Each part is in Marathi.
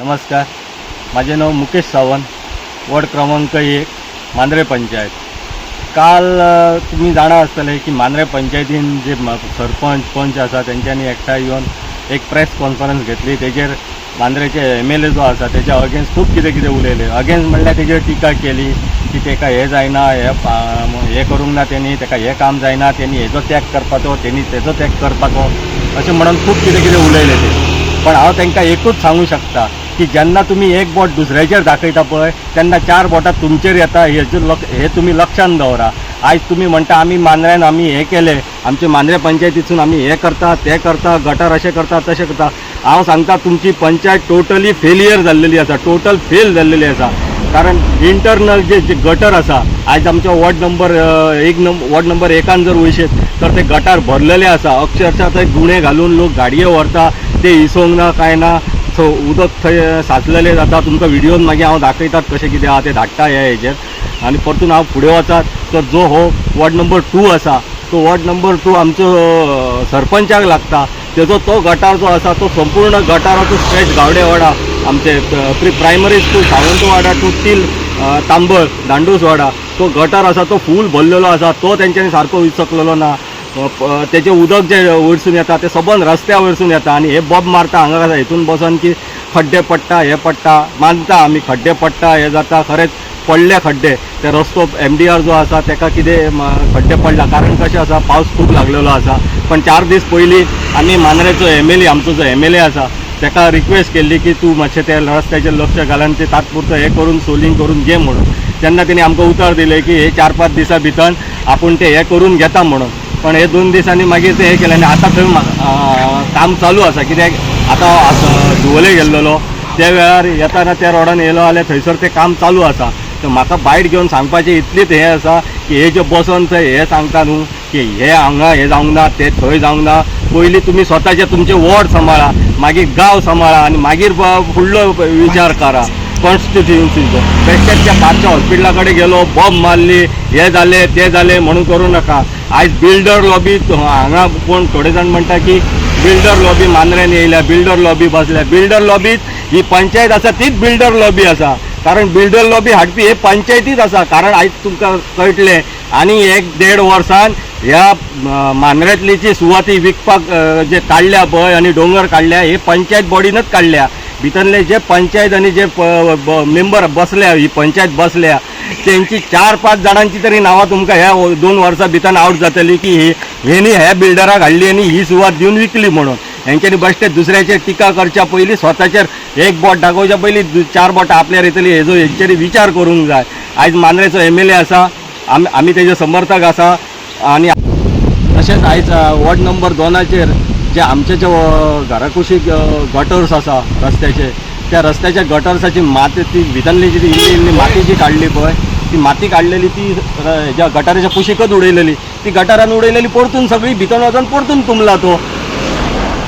नमस्कार. माझे नाव मुकेश सावंत. वॉर्ड क्रमांक एक मांद्रे पंचायत. काल तुम्ही जाणा आसतले की मांद्रे पंचायतीन जे सरपंच पंच आसा तेंच्यांनी एकठांय येवन एक प्रेस कॉन्फरन्स घेतली. तेजेर मांद्रेचे एम एल ए जो आसा त्याच्या अगेन्स्ट खूब कितें कितें उलयलें अगेन्स्ट म्हणल्यार तेजेर टिका केली की तेका हें जायना हें हें करूंक ना तेणी तेका हें काम जायना तेणी हेजो त्याग करपाचो तेणी तेजो त्याग करपाचो अशें म्हणून खूब कितें कितें उलयले ते. पण हांव तांकां एकूच सांगू शकता की जेन्ना तुमी एक बोट दुसऱ्याचेर दाखयता पळय तेन्ना चार बोटां तुमचेर येता हेचे लक्ष हे तुमी लक्षान दवरा. आयज तुमी म्हणटा आमी मांद्र्यान आमी हें केलें आमचे मांद्रे पंचायतीसून आमी हें करता तें करता गटार अशें करता तशें करता. हांव सांगता तुमची पंचायत टोटली फेलियर जाल्लेली आसा टोटल फेल जाल्लेली आसा कारण इंटरनल जे जे गटर आसा आयज आमच्या वॉर्ड नंबर एक नंबर वॉर्ड नंबर एकान जर वयशेत तर ते गटार भरलेले आसा अक्षरशः थंय गुणे घालून लोक गाडये व्हरता ते इसोंक ना काय ना सो उदक थंय साचलेलें जाता तुमकां व्हिडियोन मागीर हांव दाखयतात कशें कितें आहा तें धाडटा ह्या हेजेर आनी परतून हांव फुडें वचात. तर जो हो वॉर्ड नंबर टू आसा तो वॉर्ड नंबर टू आमचो सरपंचाक लागता. तेजो तो गटार जो आसा तो संपूर्ण गटाराचो स्ट्रेच गावडे वाडा आमचे pre primary school Sawantwada to till अ, तांबळ दांडूसवाडा. तो गटार आसा तो फूल भरलेलो आसा तो तेंच्यांनी सारको विचकलेलो ना. तेजें उदक जे वयरसून येता ते सबंद रस्त्या वयरसून येता आनी हे बॉब मारता हांगा कसा हितून बसून की खड्डे पडटा हे पडटा मानता आमी खड्डे पडटा हे जाता खरेंच पडले खड्डे. ते रस्तो एम डी आर जो आसा तेका कितें खड्डे पडला. कारण कशें आसा पावस खूब लागलेलो आसा पण चार दीस पयलीं आमी मांद्रेचो एम एल ए आमचो जो एम एल ए आसा तेका रिक्वेस्ट केल्ली की तूं मातशें त्या रस्त्याचेर लक्ष घालून ते तात्पुरतं हें करून सोलिंग करून घे म्हणून. तेन्ना तेणी आमकां उतर दिलें की हे चार पांच दिसां भितर आपूण ते हें करून घेता म्हणून. पण हे दोन दिसांनी मागीर ते हें केलें आनी आतां थंय काम चालू आसा कित्याक आतां धुवले गेल्लो. त्या वेळार येताना त्या रोडान येयलो जाल्यार थंयसर तें काम चालू आसा तर म्हाका बायट घेवन सांगपाचें इतलीच हें आसा की हे जे बसोन थंय हे सांगता न्हू की हे हांगा हे जावंक ना ते थंय जावंक ना. पयलीं तुमी स्वताचे तुमचे वॉर्ड सांबाळा मागीर गांव सांबाळा आनी मागीर फुडलो विचार करा. कॉन्स्टिट्युन्सीचो पेशंटच्या त्या हॉस्पिटलाकडे हॉस्पिटला कडेन गेलो बॉम्ब मारली हे झाले ते झाले म्हणून करूं नका. आयज बिल्डर लॉबी हांगा कोण थोडे जाण म्हणटा की बिल्डर लॉबी मांद्र्यान येयल्या बिल्डर लॉबी बसल्या. बिल्डर लॉबीत ही पंचायत आसा तीच बिल्डर लॉबी आसा कारण बिल्डर लॉबी हाडपी हे पंचायतीच आसा कारण आयज तुमकां कळटलें आनी एक देड वर्सान ह्या अं, सुवाती विकपाक जे काडल्या पळय आनी दोंगर काडल्या हे पंचायत बॉडीनच काडल्या भितरले जे पंचायत आनी जे मेंबर बसल्या ही पंचायत बसल्या तेंची चार पांच जाणांची तरी नांवां तुमकां ह्या दोन वर्सां भितर आवट जातली की हेनी हेणी ह्या बिल्डराक हाडली आनी ही सुवात दिवन विकली म्हणून. हेंच्यांनी बेश्टे दुसऱ्याचेर टिका करच्या पयलीं स्वताचेर एक बोट दाखोवच्या पयलीं चार बोटां आपल्यार येतली हेजो हेंचेर विचार करूंक जाय आयज मांद्रेचो एम एल ए आसा आमी आमी तेजे समर्थक आसा आनी तशेंच आयज वॉर्ड नंबर दोनाचेर जे आमचे जे घराकुशीक गटर्स आसा रस्त्याचे त्या रस्त्याच्या गटर्साची माती ती भितरली जी इल्ली इल्ली माती जी काडली पळय ती माती काडलेली ती ज्या गटाराच्या कुशीकच उडयलेली ती गटारान उडयलेली परतून सगळी भितर वचून परतून तुंबला तो.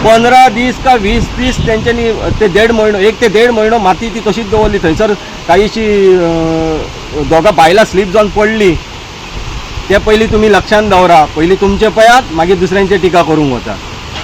पंदरा दीस का वीस दीस तेंच्यांनी ते देड म्हयनो एक ते देड म्हयनो माती ती तशीच दवरली थंयसर काहीशी अ, दोगां बायलां स्लीप जावन पडली. ते पयलीं तुमी लक्षात दवरा पयलीं तुमचे पयात मागीर दुसऱ्यांची टिका करूंक वतात